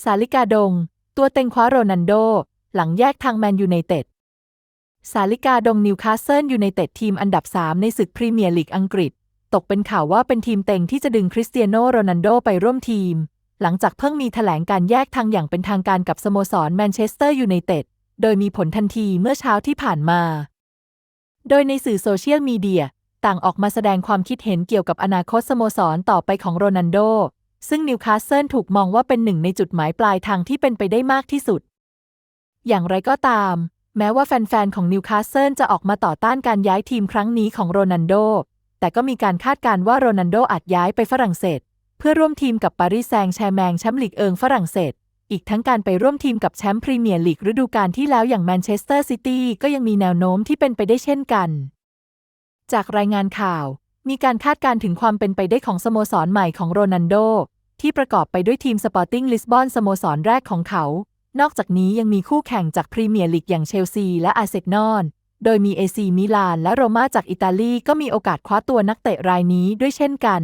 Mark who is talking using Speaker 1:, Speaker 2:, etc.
Speaker 1: สาลิกาดง ตัวเต็งคว้าโรนันโด หลังแยกทางแมนยูไนเต็ด สาลิกาดงนิวคาสเซิลยูไนเต็ดทีมอันดับ 3 ในศึกพรีเมียร์ลีกอังกฤษ ตกเป็นข่าวว่าเป็นทีมเต็งที่จะดึงคริสเตียโนโรนันโดไปร่วมทีม หลังจากเพิ่งมีแถลงการแยกทางอย่างเป็นทางการกับสโมสรแมนเชสเตอร์ยูไนเต็ด โดยมีผลทันทีเมื่อเช้าที่ผ่านมา โดยในสื่อโซเชียลมีเดียต่างออกมาแสดงความคิดเห็นเกี่ยวกับอนาคตสโมสรต่อไปของโรนันโด ซึ่งนิวคาสเซิลถูกมองว่าเป็นหนึ่งในจุดหมายปลายทางที่เป็นไปได้มากที่สุด อย่างไรก็ตาม แม้ว่าแฟนๆ ของนิวคาสเซิลจะออกมาต่อต้านการย้ายทีมครั้งนี้ของโรนันโด แต่ก็มีการคาดการณ์ว่าโรนันโดอาจย้ายไปฝรั่งเศส เพื่อร่วมทีมกับปารีสแซงต์แชร์แมงแชมป์ลีกเอิงฝรั่งเศส อีกทั้งการไปร่วมทีมกับแชมป์พรีเมียร์ลีกฤดูกาลที่แล้วอย่างแมนเชสเตอร์ซิตี้ก็ยังมีแนวโน้มที่เป็นไปได้เช่นกัน จากรายงานข่าวมีการคาดการณ์ถึงความเป็นไปได้ของสโมสรใหม่ของโรนันโด ที่ประกอบไปด้วยทีมสปอร์ติ้งลิสบอนสโมสรแรกของเขา นอกจากนี้ยังมีคู่แข่งจากพรีเมียร์ลีกอย่างเชลซีและอาร์เซนอลโดยมีเอซีมิลานและโรม่าจากอิตาลีก็มีโอกาสคว้าตัวนักเตะรายนี้ด้วยเช่นกัน